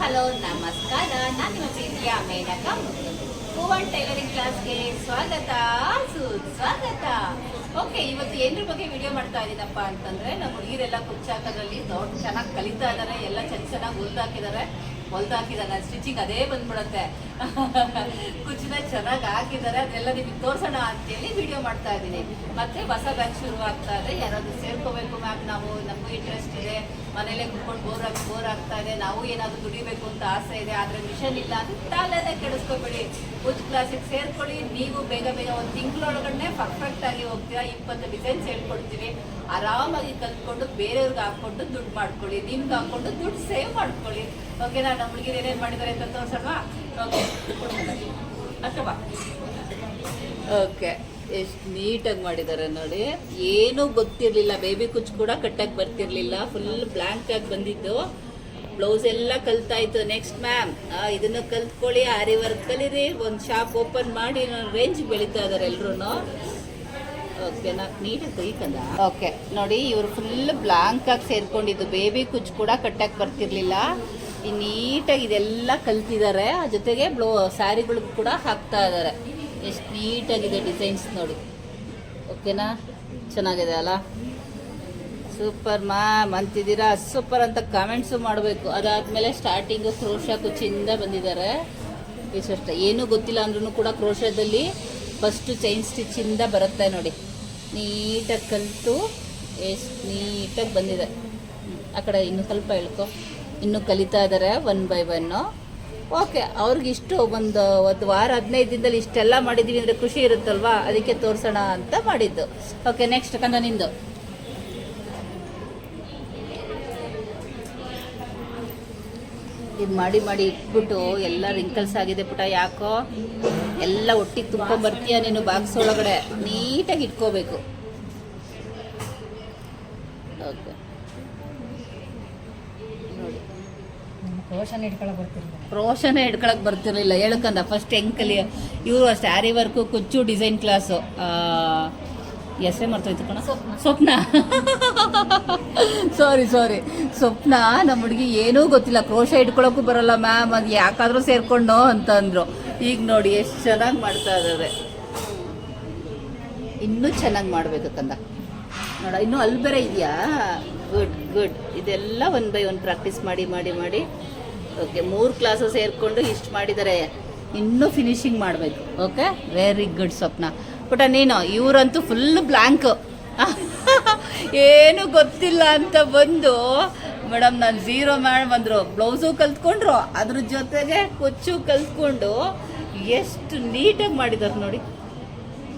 Hello, ನಮಸ್ಕಾರ. ನಾನು ನಿಮ್ಮ ಮೇನಕ. ಹೂವನ್ ಟೈಲರಿಂಗ್ ಕ್ಲಾಸ್ಗೆ ಸ್ವಾಗತ. ಸುಸ್ವಾಗತ. ಓಕೆ, ಇವತ್ತು ಏನ್ರ ಬಗ್ಗೆ ವಿಡಿಯೋ ಮಾಡ್ತಾ ಇದ್ದೀನಪ್ಪ ಅಂತಂದ್ರೆ, ನಮ್ಮ ಹುಡುಗಿರೆಲ್ಲ ಕುಚ್ಚಾಕೋದ್ರಲ್ಲಿ ದೊಡ್ಡ ಚೆನ್ನಾಗಿ ಕಲಿತಾ ಇದ್ದಾರೆ ಎಲ್ಲ ಚೆನ್ನ ಚೆನ್ನಾಗಿ ಹೊಲ್ದಾಕಿದ್ದಾರೆ ಹೊಲ್ದಾಕಿದ್ದಾರೆ ಸ್ಟಿಚಿಂಗ್ ಅದೇ ಬಂದ್ಬಿಡುತ್ತೆ. ಕುಚ್ಚಿನ ಚೆನ್ನಾಗಿ ಹಾಕಿದ್ದಾರೆ ಅದೆಲ್ಲ ನಿಮಗೆ ತೋರ್ಸೋಣ ಅಂತೇಳಿ ವಿಡಿಯೋ ಮಾಡ್ತಾ ಇದ್ದೀನಿ. ಮತ್ತೆ ಹೊಸ ಬ್ಯಾಚ್ ಶುರು ಆಗ್ತಾ ಇದೆ, ಯಾರಾದ್ರೂ ಸೇರ್ಕೋಬೇಕು ಮ್ಯಾಮ್, ನಾವು ನಮಗೂ ಇಂಟ್ರೆಸ್ಟ್ ಇದೆ. ಮನೇಲೆ ಕುತ್ಕೊಂಡು ಬೋರ್ ಆಗಿ ಬೋರ್ ಆಗ್ತಾ ಇದೆ. ನಾವು ಏನಾದರೂ ದುಡಿಬೇಕು ಅಂತ ಆಸೆ ಇದೆ, ಆದರೆ ಮಿಷನ್ ಇಲ್ಲ ಅಂತ ತಲೆನೇ ಕೆಡಿಸ್ಕೊಬೇಡಿ. ಉಚ್ ಕ್ಲಾಸಿಗೆ ಸೇರ್ಕೊಳ್ಳಿ. ನೀವು ಬೇಗ ಬೇಗ ಒಂದು ತಿಂಗಳೊಳಗಡೆ ಪರ್ಫೆಕ್ಟ್ ಆಗಿ ಹೋಗ್ತೀರಾ. ಇಪ್ಪತ್ತು ಡಿಸೈನ್ಸ್ ಹೇಳ್ಕೊಡ್ತೀವಿ. ಆರಾಮಾಗಿ ಕಲ್ತ್ಕೊಂಡು ಬೇರೆಯವ್ರಿಗೆ ಹಾಕ್ಕೊಂಡು ದುಡ್ಡು ಮಾಡ್ಕೊಳ್ಳಿ. ನಿಮ್ಗೆ ಹಾಕ್ಕೊಂಡು ದುಡ್ಡು ಸೇವ್ ಮಾಡ್ಕೊಳ್ಳಿ. ಓಕೆನಾ ನಮ್ಮ ಹುಡುಗಿರು ಏನೇನು ಮಾಡಿದ್ದಾರೆ ಅಂತ ತೋರ್ಸಲ್ವಾ? ಓಕೆ ಓಕೆ ಎಷ್ಟು ನೀಟಾಗಿ ಮಾಡಿದ್ದಾರೆ ನೋಡಿ. ಏನೂ ಗೊತ್ತಿರಲಿಲ್ಲ. ಬೇಬಿ ಕುಚ್ ಕೂಡ ಕಟ್ಟಕ್ಕೆ ಬರ್ತಿರ್ಲಿಲ್ಲ. ಫುಲ್ ಬ್ಲ್ಯಾಂಕ್ ಆಗಿ ಬಂದಿದ್ದು. ಬ್ಲೌಸ್ ಎಲ್ಲ ಕಲ್ತಾಯ್ತು ನೆಕ್ಸ್ಟ್ ಮ್ಯಾಮ್ ಇದನ್ನು ಕಲ್ತ್ಕೊಳ್ಳಿ. ಆರಿ ವರ್ಕ್ ಕಲೀರಿ. ಒಂದು ಶಾಪ್ ಓಪನ್ ಮಾಡಿ. ರೇಂಜ್ ಬೆಳೀತಾ ಇದಾರೆ ಎಲ್ರೂ ಓಕೆ ನಾಲ್ಕು ನೀಟಾಗಿ ಓಕೆ ನೋಡಿ, ಇವರು ಫುಲ್ ಬ್ಲಾಂಕ್ ಆಗಿ ಸೇರ್ಕೊಂಡಿದ್ದು. ಬೇಬಿ ಕುಚ್ ಕೂಡ ಕಟ್ಟಕ್ಕೆ ಬರ್ತಿರ್ಲಿಲ್ಲ. ನೀಟಾಗಿ ಇದೆಲ್ಲ ಕಲ್ತಿದ್ದಾರೆ. ಜೊತೆಗೆ ಬ್ಲೌ ಸ್ಯಾರಿಗಳು ಕೂಡ ಹಾಕ್ತಾ ಇದ್ದಾರೆ. ಎಷ್ಟು ನೀಟಾಗಿದೆ ಡಿಸೈನ್ಸ್ ನೋಡಿ. ಓಕೆನಾ? ಚೆನ್ನಾಗಿದೆ ಅಲ್ಲ? ಸೂಪರ್ ಮಾ ಅಂತಿದ್ದೀರಾ ಸೂಪರ್ ಅಂತ ಕಾಮೆಂಟ್ಸು ಮಾಡಬೇಕು. ಅದಾದಮೇಲೆ ಸ್ಟಾರ್ಟಿಂಗು ಕ್ರೋಶ ಕುಚ್ಚಿಂದ ಬಂದಿದ್ದಾರೆ. ಇಷ್ಟಷ್ಟೇ ಏನೂ ಗೊತ್ತಿಲ್ಲ ಅಂದ್ರೂ ಕೂಡ ಕ್ರೋಶದಲ್ಲಿ ಫಸ್ಟು ಚೈನ್ ಸ್ಟಿಚ್ಚಿಂದ ಬರುತ್ತೆ ನೋಡಿ. ನೀಟಾಗಿ ಕಲಿತು ಎಷ್ಟು ನೀಟಾಗಿ ಬಂದಿದೆ. ಆ ಕಡೆ ಇನ್ನೂ ಸ್ವಲ್ಪ ಹೇಳ್ಕೊ ಇನ್ನೂ ಕಲಿತಾ ಇದ್ದಾರೆ ಒನ್ ಬೈ ಒನ್ನು ಓಕೆ ಅವ್ರಿಗಿಷ್ಟು ಒಂದು ಒಂದು ವಾರ, ಹದಿನೈದು ದಿನದಲ್ಲಿ ಇಷ್ಟೆಲ್ಲ ಮಾಡಿದ್ದೀವಿ ಅಂದರೆ ಖುಷಿ ಇರುತ್ತಲ್ವಾ? ಅದಕ್ಕೆ ತೋರಿಸೋಣ ಅಂತ ಮಾಡಿದ್ದು. ಓಕೆ ನೆಕ್ಸ್ಟ್ ಕಂದ ನಿಂದು. ಇದು ಮಾಡಿ ಮಾಡಿ ಇಟ್ಬಿಟ್ಟು ಎಲ್ಲ ರಿಂಕಲ್ಸ್ ಆಗಿದೆ ಪುಟ, ಯಾಕೋ? ಎಲ್ಲ ಒಟ್ಟಿಗೆ ತುಂಬ್ಕೊಂಬರ್ತೀಯ ನೀನು ಬಾಕ್ಸ್ ಒಳಗಡೆ? ನೀಟಾಗಿ ಇಟ್ಕೋಬೇಕು. ಓಕೆ. ರೋಷನ್ ಇಟ್ಕೊಳಕ್ ಬರ್ತಿರ್ಲಿಲ್ಲ. ಹಿಡ್ಕೊಳಕ್ ಬರ್ತಿರ್ಲಿಲ್ಲ. ಹೇಳ್ಕಂದ ಫಸ್ಟ್ ಹೆಂಗ್ ಇವರು ಅಷ್ಟೇ ಆರಿ ವರ್ಕು ಕುಚ್ಚು ಡಿಸೈನ್ ಕ್ಲಾಸು ಹೆಸರೇ ಮರ್ತೋಯ್ತು ಕಣ. ಸ್ವಪ್ನ. ಸಾರಿ ಸಾರಿ ಸ್ವಪ್ನ ನಮ್ಮ ಹುಡುಗಿ ಏನೂ ಗೊತ್ತಿಲ್ಲ. ಕ್ರೋಶ ಇಟ್ಕೊಳಕ್ಕೂ ಬರಲ್ಲ ಮ್ಯಾಮ್ ಅದು ಯಾಕಾದ್ರೂ ಸೇರ್ಕೊಂಡು ಅಂತ ಅಂದ್ರು ಈಗ ನೋಡಿ, ಎಷ್ಟು ಚೆನ್ನಾಗಿ ಮಾಡ್ತಾ ಇದ್ದಾರೆ ಇನ್ನೂ ಚೆನ್ನಾಗಿ ಮಾಡ್ಬೇಕು ಕಂದ. ನೋಡ, ಇನ್ನೂ ಅಲ್ಲಿ ಬೇರೆ ಇದೆಯಾ? ಗುಡ್ ಗುಡ್ ಇದೆಲ್ಲ ಒನ್ ಬೈ ಒನ್ ಪ್ರಾಕ್ಟೀಸ್ ಮಾಡಿ ಮಾಡಿ ಮಾಡಿ. ಓಕೆ ಮೂರು ಕ್ಲಾಸು ಸೇರಿಕೊಂಡು ಇಷ್ಟು ಮಾಡಿದ್ದಾರೆ ಇನ್ನೂ ಫಿನಿಶಿಂಗ್ ಮಾಡಬೇಕು. Okay very good Swapna. ಪುಟ ನೀನು, ಇವರಂತೂ ಫುಲ್ ಬ್ಲ್ಯಾಂಕ್ ಏನು ಗೊತ್ತಿಲ್ಲ ಅಂತ ಬಂದು ಮೇಡಮ್ ನಾನು ಝೀರೋ ಮಾಡಿ ಬಂದರು. ಬ್ಲೌಸು ಕಲ್ತ್ಕೊಂಡ್ರು, ಅದ್ರ ಜೊತೆಗೆ ಕೊಚ್ಚು ಕಲ್ತ್ಕೊಂಡು ಎಷ್ಟು ನೀಟಾಗಿ ಮಾಡಿದ್ದಾರೆ ನೋಡಿ.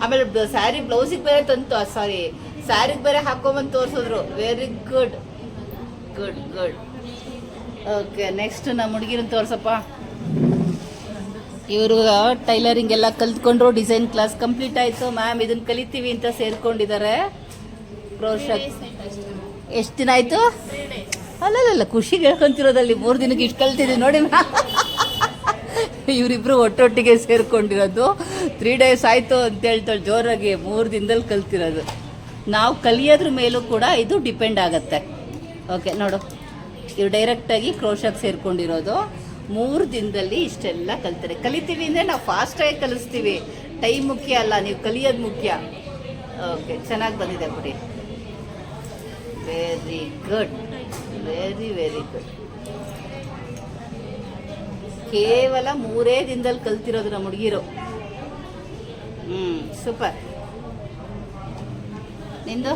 ಆಮೇಲೆ ಸ್ಯಾರಿ ಬ್ಲೌಸಿಗೆ ಬೇರೆ ತಂತು ಸಾರಿ ಸ್ಯಾರಿಗೆ ಬೇರೆ ಹಾಕೊಂಬಂದು ತೋರಿಸಿದ್ರು. Very good good good okay next ನಮ್ಮ ಹುಡುಗಿರನ್ನ ತೋರ್ಸಪ್ಪ. ಇವರು ಟೈಲರಿಂಗ್ ಎಲ್ಲ ಕಲ್ತ್ಕೊಂಡ್ರು ಡಿಸೈನ್ ಕ್ಲಾಸ್ ಕಂಪ್ಲೀಟ್ ಆಯಿತು. ಮ್ಯಾಮ್ ಇದನ್ನ ಕಲಿತೀವಿ ಅಂತ ಸೇರ್ಕೊಂಡಿದ್ದಾರೆ. ಎಷ್ಟು ದಿನ ಆಯಿತು? ಅಲ್ಲಲ್ಲ ಖುಷಿಗೆ ಹೇಳ್ಕೊಂತಿರೋದಲ್ಲಿ ಮೂರು ದಿನಕ್ಕೆ ಇಷ್ಟು ಕಲ್ತಿದ್ದೀವಿ ನೋಡಿ ಮ್ಯಾಮ್ ಇವರಿಬ್ರು ಒಟ್ಟೊಟ್ಟಿಗೆ ಸೇರ್ಕೊಂಡಿರೋದು. ತ್ರೀ ಡೇಸ್ ಆಯಿತು ಅಂತ ಹೇಳ್ತಾಳೆ, ಜೋರಾಗಿ ಮೂರು ದಿನದಲ್ಲಿ ಕಲ್ತಿರೋದು. ನಾವು ಕಲಿಯೋದ್ರ ಮೇಲೂ ಕೂಡ ಇದು ಡಿಪೆಂಡ್ ಆಗುತ್ತೆ. ಓಕೆ ನೋಡು. ಇವ್ರು ಡೈರೆಕ್ಟಾಗಿ ಕ್ರೋಶಕ್ಕೆ ಸೇರ್ಕೊಂಡಿರೋದು. ಮೂರು ದಿನದಲ್ಲಿ ಇಷ್ಟೆಲ್ಲ ಕಲಿತಾರೆ. ಕಲಿತೀವಿ ಅಂದರೆ ನಾವು ಫಾಸ್ಟಾಗಿ ಕಲಿಸ್ತೀವಿ. ಟೈಮ್ ಮುಖ್ಯ ಅಲ್ಲ, ನೀವು ಕಲಿಯೋದು ಮುಖ್ಯ. ಓಕೆ ಚೆನ್ನಾಗಿ ಬಂದಿದೆ ಬಿಡಿ. Very good very very good ಕೇವಲ ಮೂರೇ ದಿನದಲ್ಲಿ ಕಲ್ತಿರೋದು ನಮ್ಮ ಹುಡುಗಿರು. ಹ್ಞೂ ಸೂಪರ್ ನಿಂದು?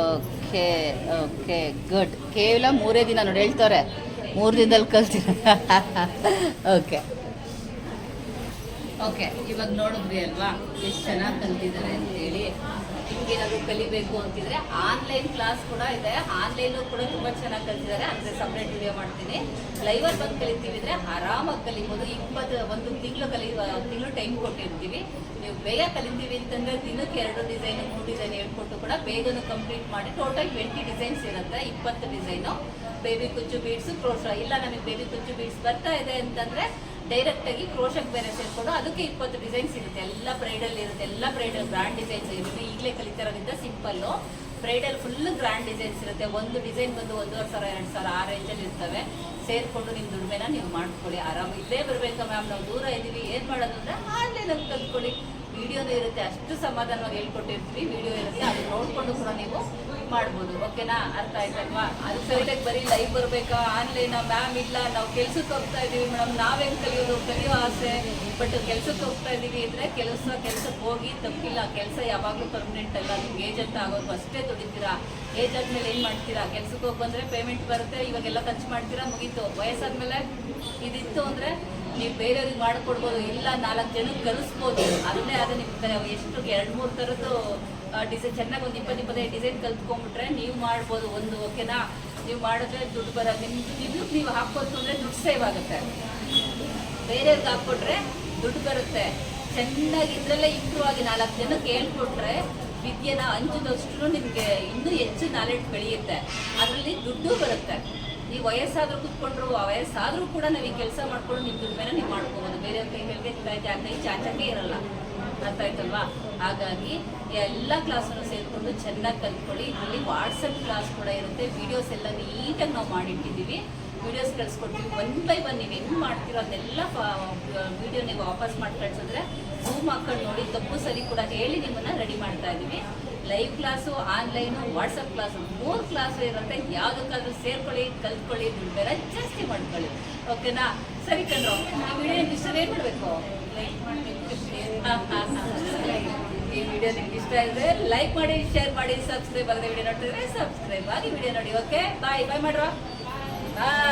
ಓಕೆ ಓಕೆ ಗುಡ್ ಕೇವಲ ಮೂರೇ ದಿನ ನೋಡಿ, ಹೇಳ್ತಾರೆ. ಮೂರು ದಿನದಲ್ಲಿ ಕಲ್ತೀರ ಓಕೆ. ಓಕೆ, ಇವಾಗ ನೋಡಿದ್ರಿ ಅಲ್ವಾ? ಎಷ್ಟು ಚೆನ್ನಾಗಿ ಕಲ್ತಿದ್ದಾರೆ ಅಂತೇಳಿ. ನಿಮ್ಗೇನಾದ್ರು ಕಲಿಬೇಕು ಅಂತಿದ್ರೆ ಆನ್ಲೈನ್ ಕ್ಲಾಸ್ ಕೂಡ ಇದೆ. ಆನ್ಲೈನು ಕೂಡ ತುಂಬ ಚೆನ್ನಾಗಿ ಕಲಿತಿದ್ದಾರೆ. ಅಂದರೆ ಸಪ್ರೇಟ್ ವಿಡಿಯೋ ಮಾಡ್ತೀನಿ. ಲೈವರ್ ಬಂದು ಕಲಿತೀವಿ ಅಂದರೆ ಆರಾಮಾಗಿ ಕಲಿಬೋದು. ಇಪ್ಪತ್ತು ಒಂದು ತಿಂಗಳು ಕಲಿ ತಿಂಗಳು ಟೈಮ್ ಕೊಟ್ಟಿರ್ತೀವಿ. ನೀವು ಬೇಗ ಕಲಿತೀವಿ ಅಂತಂದರೆ ದಿನಕ್ಕೆ ಎರಡು ಡಿಸೈನ್ ಮೂರು ಡಿಸೈನ್ ಹೇಳ್ಕೊಟ್ಟು ಕೂಡ ಬೇಗನೆ ಕಂಪ್ಲೀಟ್ ಮಾಡಿ ಟೋಟಲ್ ಟ್ವೆಂಟಿ ಡಿಸೈನ್ಸ್ ಇರುತ್ತೆ. ಇಪ್ಪತ್ತು ಡಿಸೈನು ಬೇಬಿ ಕುಚ್ಚು ಬೀಡ್ಸು ಕ್ರೋಶ. ಇಲ್ಲ ನಮಗೆ ಬೇಬಿ ಕುಚ್ಚು ಬೀಡ್ಸ್ ಬರ್ತಾ ಇದೆ ಅಂತಂದರೆ ಡೈರೆಕ್ಟ್ ಆಗಿ ಕ್ರೋಶಕ್ ಬೇರೆ ಸೇರ್ಕೊಂಡು ಅದಕ್ಕೆ ಇಪ್ಪತ್ತು ಡಿಸೈನ್ಸ್ ಇರುತ್ತೆ. ಎಲ್ಲ ಬ್ರೈಡಲ್ ಇರುತ್ತೆ. ಎಲ್ಲ ಬ್ರೈಡಲ್ ಗ್ರ್ಯಾಂಡ್ ಡಿಸೈನ್ಸ್ ಇರುತ್ತೆ. ಈಗಲೇ ಕಲಿತಿರೋದ್ರಿಂದ simple bridal full grand designs ಇರುತ್ತೆ. ಒಂದು ಡಿಸೈನ್ ಬಂದು ಒಂದೂವರೆ ಸಾವಿರ, ಎರಡು ಸಾವಿರ ಆ ರೇಂಜಲ್ಲಿ ಇರ್ತವೆ. ಸೇರಿಕೊಂಡು ನಿಮ್ಮ ದುಡಿಮೆನ ನೀವು ಮಾಡ್ಕೊಳ್ಳಿ. ಆರಾಮ ಇಲ್ಲೇ ಬರಬೇಕಾ ಮ್ಯಾಮ್ ನಾವು ದೂರ ಇದ್ದೀವಿ ಏನು ಮಾಡೋದು ಅಂದರೆ ಆನ್ಲೈನಲ್ಲಿ ಕಲ್ತ್ಕೊಳ್ಳಿ ವಿಡಿಯೋನೂ ಇರುತ್ತೆ. ಅಷ್ಟು ಸಮಾಧಾನವಾಗಿ ಹೇಳ್ಕೊಟ್ಟಿರ್ತೀವಿ. ವಿಡಿಯೋ ಇರುತ್ತೆ. ಅದು ನೋಡಿಕೊಂಡು ಕೂಡ ನೀವು ಮಾಡ್ಬೋದು ಓಕೆನಾ ಅರ್ಥ ಆಯ್ತಲ್ವಾ? ಅದು ಸರಿಯಾಗಿ ಬರೀ ಲೈವ್ ಬರಬೇಕಾ? ಆನ್ಲೈನ್ ಮ್ಯಾಮ್ ಇಲ್ಲ, ನಾವು ಕೆಲ್ಸಕ್ಕೆ ಹೋಗ್ತಾ ಇದೀವಿ ಮೇಡಮ್ ನಾವೇನು ಕಲಿಯೋದು? ಕಲಿಯೋ ಆಸೆ. ಬಟ್ ಕೆಲ್ಸಕ್ಕೆ ಹೋಗ್ತಾ ಇದೀವಿ ಅಂದ್ರೆ ಕೆಲಸ, ಕೆಲ್ಸಕ್ಕೆ ಹೋಗಿ ತಪ್ಪಿಲ್ಲ. ಕೆಲಸ ಯಾವಾಗಲೂ ಪರ್ಮನೆಂಟ್ ಅಲ್ಲ. ನಿಮ್ಗೆ ಏಜ್ ಅಂತ ಆಗೋದು ಅಷ್ಟೇ ದುಡಿತೀರಾ? ಏಜ್ ಆದ್ಮೇಲೆ ಏನು ಮಾಡ್ತೀರಾ? ಕೆಲ್ಸಕ್ಕೆ ಹೋಗಿ ಬಂದರೆ ಪೇಮೆಂಟ್ ಬರುತ್ತೆ. ಇವಾಗೆಲ್ಲ ಖರ್ಚು ಮಾಡ್ತೀರಾ? ಮುಗೀತು. ವಯಸ್ಸಾದ್ಮೇಲೆ ಇದಿತ್ತು ಅಂದರೆ ನೀವು ಬೇರೆಯವ್ರಿಗೆ ಮಾಡ್ಕೊಡ್ಬೋದು. ಇಲ್ಲ, ನಾಲ್ಕು ಜನಕ್ಕೆ ಕಲಿಸ್ಬೋದು ಅದನ್ನೇ ಅದು ನಿಮ್ಗೆ ಎಷ್ಟು ಎರಡು ಮೂರು ಥರದ್ದು ಡಿಸೈನ್ ಚೆನ್ನಾಗಿ ಒಂದು ಇಪ್ಪತ್ತು ಇಪ್ಪತ್ತೈದು ಡಿಸೈನ್ ಕಲ್ತ್ಕೊಂಡ್ಬಿಟ್ರೆ ನೀವು ಮಾಡ್ಬೋದು ಒಂದು ಓಕೆನಾ ನೀವು ಮಾಡಿದ್ರೆ ದುಡ್ಡು ಬರೋದು ನಿಮ್ದು, ನಿಮ್ಗೆ ನೀವು ಹಾಕ್ಬೋದು ಅಂದರೆ ದುಡ್ಡು ಸೇವ್ ಆಗುತ್ತೆ. ಬೇರೆಯವ್ರಿಗೆ ಹಾಕ್ಕೊಟ್ರೆ ದುಡ್ಡು ಬರುತ್ತೆ. ಚೆನ್ನಾಗಿ ಇದ್ರಲ್ಲೇ ಇಂಪ್ರೂವ್ ಆಗಿ ನಾಲ್ಕು ಜನಕ್ಕೆ ಹೇಳ್ಕೊಟ್ರೆ ವಿದ್ಯೆನ ಹಂಚಿದಷ್ಟು ನಿಮಗೆ ಇನ್ನೂ ಹೆಚ್ಚು ನಾಲೆಡ್ಜ್ ಬೆಳೆಯುತ್ತೆ. ಅದರಲ್ಲಿ ದುಡ್ಡು ಬರುತ್ತೆ. ನೀವು ವಯಸ್ಸಾದರೂ ಕೂತ್ಕೊಂಡ್ರು, ಆ ವಯಸ್ಸಾದರೂ ಕೂಡ ನಾವು ಈ ಕೆಲಸ ಮಾಡ್ಕೊಂಡು ನಿಮ್ಮ ದುಡ್ಡು ಮೇಲೆ ನೀವು ಮಾಡ್ಕೋಬೋದು. ಬೇರೆಯವ್ರಿಗೆ ಕೈಗಳಿಗೆ ಕೈ ಕೈ ಚಾಚಕ್ಕೆ ಇರಲ್ಲ. ಅರ್ಥ ಆಯ್ತಲ್ವಾ ಹಾಗಾಗಿ ಎಲ್ಲ ಕ್ಲಾಸನ್ನು ಸೇರಿಕೊಂಡು ಚೆನ್ನಾಗಿ ಕಲ್ತ್ಕೊಳ್ಳಿ. ಇದರಲ್ಲಿ ವಾಟ್ಸಪ್ ಕ್ಲಾಸ್ ಕೂಡ ಇರುತ್ತೆ. ವಿಡಿಯೋಸ್ ಎಲ್ಲ ನೀಟಾಗಿ ನಾವು ಮಾಡಿಟ್ಟಿದ್ದೀವಿ. ವಿಡಿಯೋಸ್ ಕಳಿಸ್ಕೊಡ್ತೀವಿ. ಒನ್ ಬೈ ಒನ್ ನೀವು ಹೆಂಗೆ ಮಾಡ್ತೀರೋ ಅದೆಲ್ಲ ವಿಡಿಯೋ ನೀವು ವಾಪಸ್ ಮಾಡಿ ಕಳ್ಸಿದ್ರೆ ಝೂಮ್ ಹಾಕೊಂಡು ನೋಡಿ ತಪ್ಪು ಸರಿ ಕೂಡ ಹೇಳಿ ನಿಮ್ಮನ್ನ ರೆಡಿ ಮಾಡ್ತಾ ಇದ್ದೀವಿ. Live class online WhatsApp class ಮೂರು ಕ್ಲಾಸ್ ಇರುತ್ತೆ. ಯಾವುದಕ್ಕಾದ್ರೂ ಸೇರ್ಕೊಳ್ಳಿ, ಕಲ್ತ್ಕೊಳ್ಳಿ ಬೇರೆ ಜಾಸ್ತಿ ಮಾಡ್ಕೊಳ್ಳಿ. ಓಕೆನಾ ಸರಿ ಕಣ್ರು ಈ ವಿಡಿಯೋ ಏನು ಮಾಡಬೇಕು? ಈ ವಿಡಿಯೋ ನಿಮ್ಗೆ ಇಷ್ಟ ಇದ್ರೆ ಲೈಕ್ ಮಾಡಿ ಶೇರ್ ಮಾಡಿ ಸಬ್ಸ್ಕ್ರೈಬ್ ಆಗದೆ ವಿಡಿಯೋ ನೋಡ್ತಿದ್ರೆ ಸಬ್ಸ್ಕ್ರೈಬ್ ಆಗಿ ವಿಡಿಯೋ ನೋಡಿ ಓಕೆ ಬಾಯ್ ಬಾಯ್ ಮಾಡ್ರ ಬಾಯ್